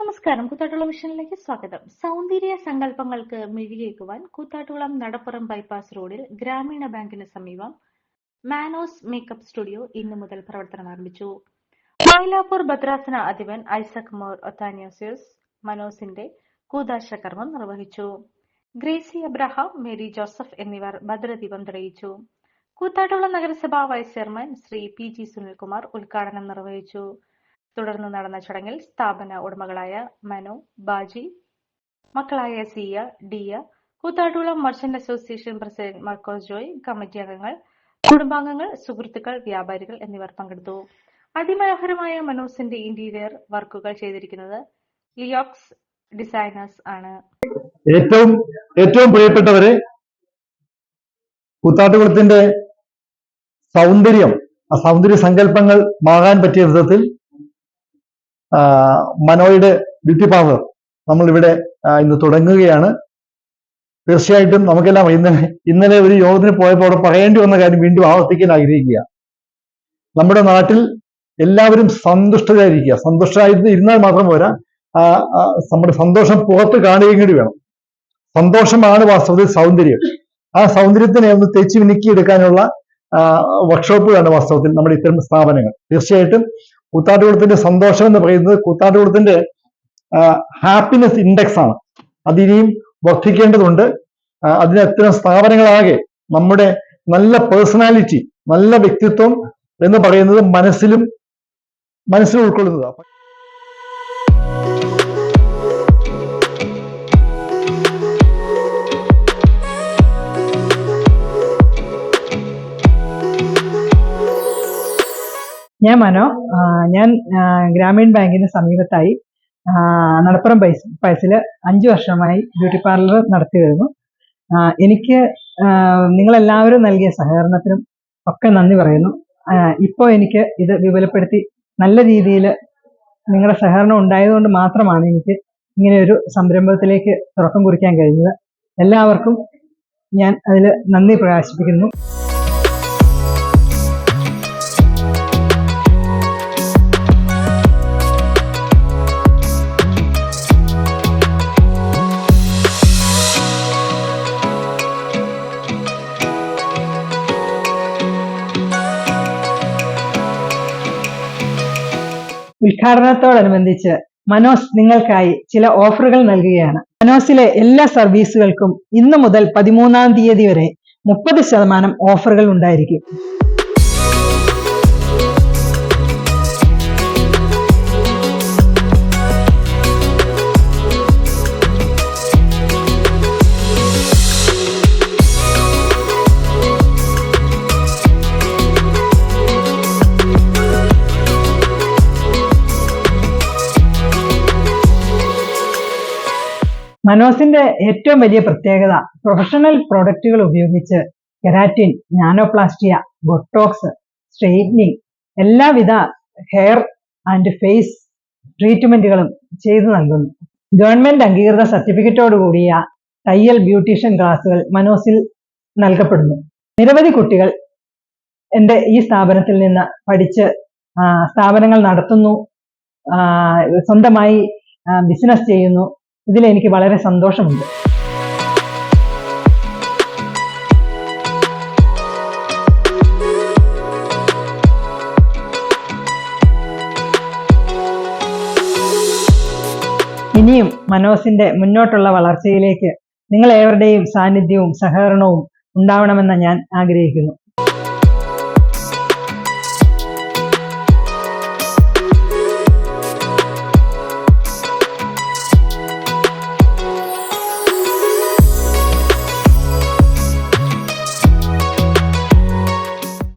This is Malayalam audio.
നമസ്കാരം. കൂത്താട്ടുള്ള മിഷനിലേക്ക് സ്വാഗതം. സൗന്ദര്യ സങ്കല്പങ്ങൾക്ക് മിഴിയേക്കുവാൻ കൂത്താട്ടുകുളം നടപ്പുറം ബൈപ്പാസ് റോഡിൽ ഗ്രാമീണ ബാങ്കിന് സമീപം മാനോസ് മേക്കപ്പ് സ്റ്റുഡിയോ ഇന്നു മുതൽ പ്രവർത്തനം ആരംഭിച്ചു. മൈലാപ്പൂർ ഭദ്രാസന അധിപൻ ഐസക് മോർ ഒത്താനിയോസിയസ് മനോസിന്റെ കൂതാശ കർമ്മം നിർവഹിച്ചു. ഗ്രേസി അബ്രഹാം മേരി ജോസഫ് എന്നിവർ ഭദ്രദീപം തെളിയിച്ചു. കൂത്താട്ടുകുളം നഗരസഭാ vice chairman Shri P G Sunilkumar ഉദ്ഘാടനം നിർവഹിച്ചു. തുടർന്ന് നടന്ന ചടങ്ങിൽ സ്ഥാപന ഉടമകളായ മനു ബാജി മക്കളായ Siya Diya Koothattukulam merchant association president Markose Joy committee അംഗങ്ങൾ കുടുംബാംഗങ്ങൾ സുഹൃത്തുക്കൾ വ്യാപാരികൾ എന്നിവർ പങ്കെടുത്തു. അതിമനോഹരമായ മനോസിന്റെ ഇന്റീരിയർ വർക്കുകൾ ചെയ്തിരിക്കുന്നത് ലിയോക്സ് ഡിസൈനേഴ്സ് ആണ്. ഏറ്റവും ഏറ്റവും പ്രിയപ്പെട്ടവരെ കൂത്താട്ടുകുളത്തിന്റെ സൗന്ദര്യം ആ സൗന്ദര്യ സങ്കല്പങ്ങൾ മാകാൻ പറ്റിയ വിധത്തിൽ മനോയുടെ ബ്യൂട്ടി പാർലർ നമ്മൾ ഇവിടെ ഇന്ന് തുടങ്ങുകയാണ്. തീർച്ചയായിട്ടും നമുക്കെല്ലാം ഇന്നലെ ഇന്നലെ ഒരു യോഗത്തിന് പോയപ്പോൾ അവിടെ പറയേണ്ടി വന്ന കാര്യം വീണ്ടും ആവർത്തിക്കാൻ ആഗ്രഹിക്കുക. നമ്മുടെ നാട്ടിൽ എല്ലാവരും സന്തുഷ്ടരായിരിക്കുക. സന്തുഷ്ടരായിട്ട് ഇരുന്നാൽ മാത്രം പോരാ. നമ്മുടെ സന്തോഷം പുറത്ത് കാണുകയും കൂടി വേണം. സന്തോഷമാണ് വാസ്തവത്തിൽ സൗന്ദര്യം. ആ സൗന്ദര്യത്തിനെ ഒന്ന് തെച്ചു മിനുക്കിയെടുക്കാനുള്ള വർക്ക്ഷോപ്പുകളാണ് വാസ്തവത്തിൽ നമ്മുടെ ഇത്തരം സ്ഥാപനങ്ങൾ. തീർച്ചയായിട്ടും കൂത്താട്ടുകുളത്തിന്റെ സന്തോഷം എന്ന് പറയുന്നത് കൂത്താട്ടുകുളത്തിന്റെ ഹാപ്പിനെസ് ഇൻഡെക്സ് ആണ്. അതിനിയും വർദ്ധിക്കേണ്ടതുണ്ട്. അതിന് അത്തരം സ്ഥാപനങ്ങളാകെ നമ്മുടെ നല്ല പേഴ്സണാലിറ്റി നല്ല വ്യക്തിത്വം എന്ന് പറയുന്നത് മനസ്സിലും മനസ്സിൽ ഉൾക്കൊള്ളുന്നതാണ്. ഞാൻ മനോ. ഞാൻ ഗ്രാമീൺ ബാങ്കിന് സമീപത്തായി നടപ്പുറം പൈസ പൈസയിൽ അഞ്ചു വർഷമായി ബ്യൂട്ടി പാർലർ നടത്തി വരുന്നു. എനിക്ക് നിങ്ങളെല്ലാവരും നൽകിയ സഹകരണത്തിനും ഒക്കെ നന്ദി പറയുന്നു. ഇപ്പോൾ എനിക്ക് ഇത് വിപുലപ്പെടുത്തി നല്ല രീതിയിൽ നിങ്ങളുടെ സഹകരണം ഉണ്ടായതുകൊണ്ട് മാത്രമാണ് എനിക്ക് ഇങ്ങനെ ഒരു സംരംഭത്തിലേക്ക് തുടക്കം കുറിക്കാൻ കഴിഞ്ഞത്. എല്ലാവർക്കും ഞാൻ അതിൽ നന്ദി പ്രകാശിപ്പിക്കുന്നു. ഉദ്ഘാടനത്തോടനുബന്ധിച്ച് മനോസ് നിങ്ങൾക്കായി ചില ഓഫറുകൾ നൽകുകയാണ്. മനോസിലെ എല്ലാ സർവീസുകൾക്കും ഇന്നു മുതൽ പതിമൂന്നാം തീയതി വരെ മുപ്പത് ശതമാനം ഓഫറുകൾ ഉണ്ടായിരിക്കും. മനോസിന്റെ ഏറ്റവും വലിയ പ്രത്യേകത പ്രൊഫഷണൽ പ്രോഡക്റ്റുകൾ ഉപയോഗിച്ച് കെരാറ്റിൻ നാനോപ്ലാസ്റ്റിയ ബൊട്ടോക്സ് സ്ട്രെയിറ്റനിങ് എല്ലാവിധ ഹെയർ ആൻഡ് ഫേസ് ട്രീറ്റ്മെന്റുകളും ചെയ്തു നൽകുന്നു. ഗവൺമെന്റ് അംഗീകൃത സർട്ടിഫിക്കറ്റോട് കൂടിയ തയ്യൽ ബ്യൂട്ടീഷ്യൻ ക്ലാസുകൾ മനോസിൽ നൽകപ്പെടുന്നു. നിരവധി കുട്ടികൾ എന്റെ ഈ സ്ഥാപനത്തിൽ നിന്ന് പഠിച്ച് സ്ഥാപനങ്ങൾ നടത്തുന്നു സ്വന്തമായി ബിസിനസ് ചെയ്യുന്നു. ഇതിൽ എനിക്ക് വളരെ സന്തോഷമുണ്ട്. ഇനിയും മനോസിന്റെ മുന്നോട്ടുള്ള വളർച്ചയിലേക്ക് നിങ്ങൾ ഏവരുടെയും സാന്നിധ്യവും സഹകരണവും ഉണ്ടാവണമെന്ന് ഞാൻ ആഗ്രഹിക്കുന്നു.